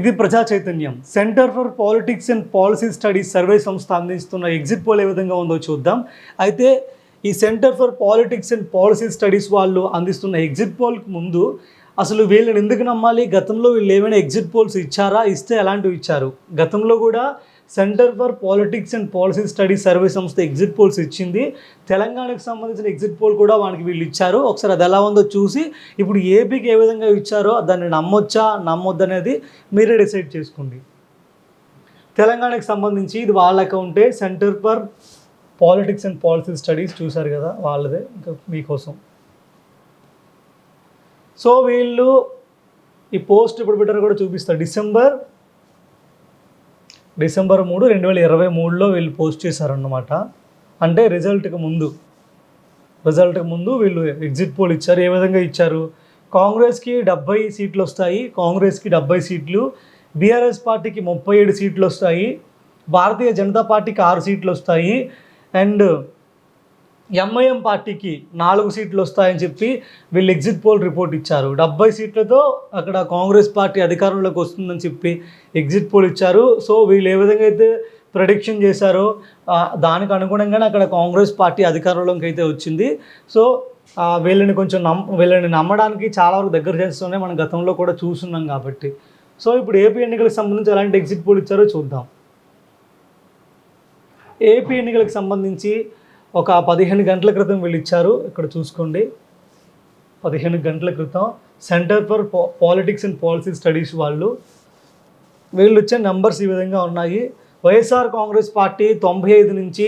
ఇది ప్రజా చైతన్యం. Centre for politics and policy studies survey సంస్థ అందిస్తున్న ఎగ్జిట్ పోల్ ఏ విధంగా ఉందో చూద్దాం. అయితే ఈ centre for politics and policy studies వాళ్ళు అందిస్తున్న ఎగ్జిట్ పోల్కి ముందు అసలు వీళ్ళని ఎందుకు నమ్మాలి? గతంలో వీళ్ళు ఏమైనా ఎగ్జిట్ పోల్స్ ఇచ్చారా? ఇస్తే ఎలాంటివి ఇచ్చారు? గతంలో కూడా centre for politics and policy studies survey సంస్థ ఎగ్జిట్ పోల్స్ ఇచ్చింది. తెలంగాణకు సంబంధించిన ఎగ్జిట్ పోల్ కూడా వానికి వీళ్ళు ఇచ్చారు. ఒకసారి అది ఎలా ఉందో చూసి ఇప్పుడు ఏపీకి ఏ విధంగా ఇచ్చారో దాన్ని నమ్మొచ్చా నమ్మొద్దనేది మీరే డిసైడ్ చేసుకోండి. తెలంగాణకు సంబంధించి ఇది వాళ్ళ అకౌంటే centre for politics and policy studies చూశారు కదా వాళ్ళదే ఇంకా మీకోసం. సో వీళ్ళు ఈ పోస్ట్ ఇప్పుడు పెట్టారు కూడా చూపిస్తారు డిసెంబర్ డిసెంబర్ మూడు రెండు వేల ఇరవై మూడులో వీళ్ళు పోస్ట్ చేశారన్నమాట. అంటే రిజల్ట్కి ముందు. రిజల్ట్కి ముందు వీళ్ళు ఎగ్జిట్ పోల్ ఇచ్చారు. ఏ విధంగా ఇచ్చారు? కాంగ్రెస్కి డెబ్బై సీట్లు వస్తాయి. కాంగ్రెస్కి డెబ్బై సీట్లు. బీఆర్ఎస్ పార్టీకి ముప్పై ఏడు సీట్లు వస్తాయి. భారతీయ జనతా పార్టీకి ఆరు సీట్లు వస్తాయి. అండ్ ఎంఐఎం పార్టీకి నాలుగు సీట్లు వస్తాయని చెప్పి వీళ్ళు ఎగ్జిట్ పోల్ రిపోర్ట్ ఇచ్చారు. డెబ్బై సీట్లతో అక్కడ కాంగ్రెస్ పార్టీ అధికారంలోకి వస్తుందని చెప్పి ఎగ్జిట్ పోల్ ఇచ్చారు. సో వీళ్ళు ఏ విధంగా అయితే ప్రొడిక్షన్ చేశారో దానికి అనుగుణంగానే అక్కడ కాంగ్రెస్ పార్టీ అధికారంలోకి అయితే వచ్చింది. సో వీళ్ళని కొంచెం నమ్ వీళ్ళని నమ్మడానికి చాలా వరకు దగ్గర చేస్తూనే మనం గతంలో కూడా చూస్తున్నాం కాబట్టి. సో ఇప్పుడు ఏపీ ఎన్నికలకు సంబంధించి ఎలాంటి ఎగ్జిట్ పోల్ ఇచ్చారో చూద్దాం. ఏపీ ఎన్నికలకు సంబంధించి ఒక పదిహేను గంటల క్రితం వీళ్ళు ఇచ్చారు. ఇక్కడ చూసుకోండి. పదిహేను గంటల క్రితం centre for politics and policy studies వాళ్ళు వీళ్ళు ఇచ్చే నెంబర్స్ ఈ విధంగా ఉన్నాయి. వైఎస్ఆర్ కాంగ్రెస్ పార్టీ తొంభై ఐదు నుంచి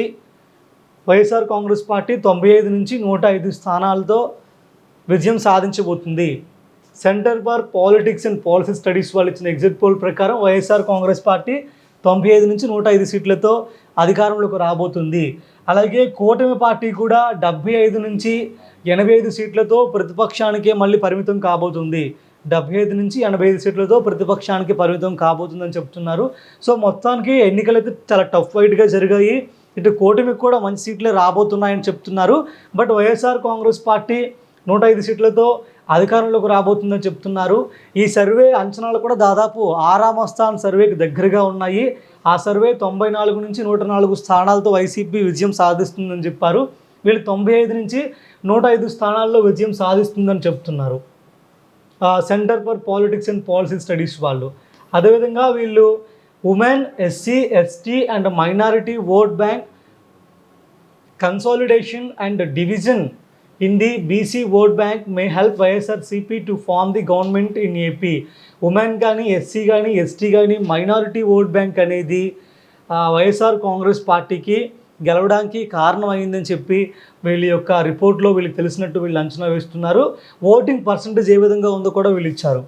వైఎస్ఆర్ కాంగ్రెస్ పార్టీ తొంభై ఐదు నుంచి నూట ఐదు స్థానాలతో విజయం సాధించబోతుంది. Centre for politics and policy studies వాళ్ళు ఇచ్చిన ఎగ్జిట్ పోల్ ప్రకారం వైఎస్ఆర్ కాంగ్రెస్ పార్టీ తొంభై ఐదు నుంచి నూట ఐదు సీట్లతో అధికారంలోకి రాబోతుంది. అలాగే కూటమి పార్టీ కూడా డెబ్బై ఐదు నుంచి ఎనభై ఐదు సీట్లతో ప్రతిపక్షానికే మళ్ళీ పరిమితం కాబోతుంది. డెబ్బై ఐదు నుంచి ఎనభై ఐదు సీట్లతో ప్రతిపక్షానికి పరిమితం కాబోతుందని చెప్తున్నారు. సో మొత్తానికి ఎన్నికలు అయితే చాలా టఫ్ ఫైట్గా జరిగాయి. ఇటు కూటమికి కూడా మంచి సీట్లే రాబోతున్నాయని చెప్తున్నారు. బట్ వైఎస్ఆర్ కాంగ్రెస్ పార్టీ నూట ఐదు సీట్లతో అధికారంలోకి రాబోతుందని చెప్తున్నారు. ఈ సర్వే అంచనాలు కూడా దాదాపు ఆరామ స్థానం సర్వేకి దగ్గరగా ఉన్నాయి. ఆ సర్వే తొంభై నాలుగు నుంచి నూట నాలుగు స్థానాలతో వైసీపీ విజయం సాధిస్తుందని చెప్పారు. వీళ్ళు తొంభై ఐదు నుంచి నూట ఐదు స్థానాల్లో విజయం సాధిస్తుందని చెప్తున్నారు. Centre for politics and policy studies వాళ్ళు. అదేవిధంగా వీళ్ళు women SC ST and minority vote bank consolidation and division in the BC vote bank may help YSRCP to form the government in AP women కానీ SC కానీ ST కానీ minority vote bank అనేది YSR Congress పార్టీకి గెలవడానికి కారణం చెప్పి వీళ్ళ యొక్క రిపోర్ట్లో వీళ్ళకి తెలిసినట్టు వీళ్ళు అంచనా వేస్తున్నారు. ఓటింగ్ పర్సంటేజ్ ఏ విధంగా ఉందో కూడా వీళ్ళు ఇచ్చారు.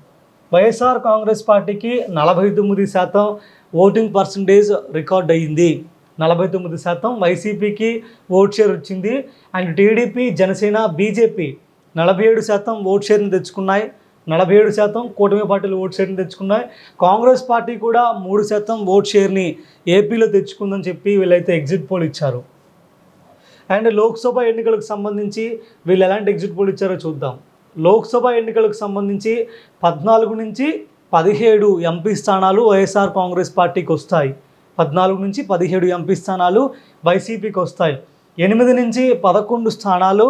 వైఎస్ఆర్ కాంగ్రెస్ పార్టీకి నలభై తొమ్మిది శాతం ఓటింగ్ పర్సంటేజ్ రికార్డ్ అయ్యింది. నలభై తొమ్మిది శాతం వైసీపీకి ఓట్ షేర్ వచ్చింది. అండ్ టీడీపీ జనసేన బీజేపీ నలభై ఏడు శాతం ఓట్ షేర్ని తెచ్చుకున్నాయి. నలభై ఏడు శాతం కూటమి పార్టీలు ఓట్ షేర్ని తెచ్చుకున్నాయి. కాంగ్రెస్ పార్టీ కూడా మూడు శాతం ఓట్ షేర్ని ఏపీలో తెచ్చుకుందని చెప్పి వీళ్ళైతే ఎగ్జిట్ పోల్ ఇచ్చారు. అండ్ లోక్సభ ఎన్నికలకు సంబంధించి వీళ్ళు ఎలాంటి ఎగ్జిట్ పోల్ ఇచ్చారో చూద్దాం. లోక్సభ ఎన్నికలకు సంబంధించి పద్నాలుగు నుంచి పదిహేడు ఎంపీ స్థానాలు వైఎస్ఆర్ కాంగ్రెస్ పార్టీకి వస్తాయి. పద్నాలుగు నుంచి పదిహేడు ఎంపీ స్థానాలు వైసీపీకి వస్తాయి. ఎనిమిది నుంచి పదకొండు స్థానాలు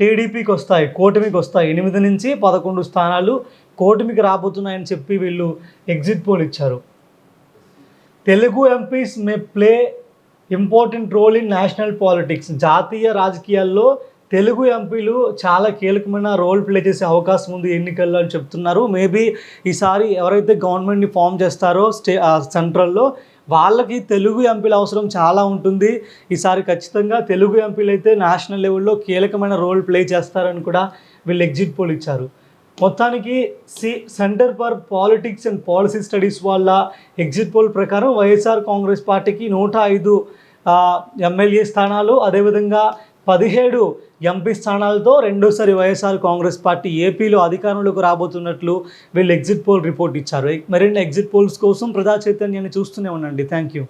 టీడీపీకి వస్తాయి కూటమికి వస్తాయి. ఎనిమిది నుంచి పదకొండు స్థానాలు కూటమికి రాబోతున్నాయని చెప్పి వీళ్ళు ఎగ్జిట్ పోల్ ఇచ్చారు. Telugu MPs may play important role in national politics. జాతీయ రాజకీయాల్లో తెలుగు ఎంపీలు చాలా కీలకమైన రోల్ ప్లే చేసే అవకాశం ఉంది ఎన్నికల్లో అని చెప్తున్నారు. మేబీ ఈసారి ఎవరైతే గవర్నమెంట్ని ఫామ్ చేస్తారో స్టే సెంట్రల్లో వాళ్ళకి తెలుగు ఎంపీల అవసరం చాలా ఉంటుంది. ఈసారి ఖచ్చితంగా తెలుగు ఎంపీలు అయితే నేషనల్ లెవెల్లో కీలకమైన రోల్ ప్లే చేస్తారని కూడా వీళ్ళు ఎగ్జిట్ పోల్ ఇచ్చారు. మొత్తానికి C centre for politics and policy studies వాళ్ళ ఎగ్జిట్ పోల్ ప్రకారం వైఎస్ఆర్ కాంగ్రెస్ పార్టీకి నూట ఐదు ఎమ్మెల్యే స్థానాలు. అదేవిధంగా పదిహేడు ఎంపీ స్థానాలతో రెండోసారి వైఎస్ఆర్ కాంగ్రెస్ పార్టీ ఏపీలో అధికారంలోకి రాబోతున్నట్లు వీళ్ళు ఎగ్జిట్ పోల్ రిపోర్ట్ ఇచ్చారు. మరిన్ని ఎగ్జిట్ పోల్స్ కోసం ప్రజా చైతన్యాన్ని చూస్తూనే ఉండండి. Thank you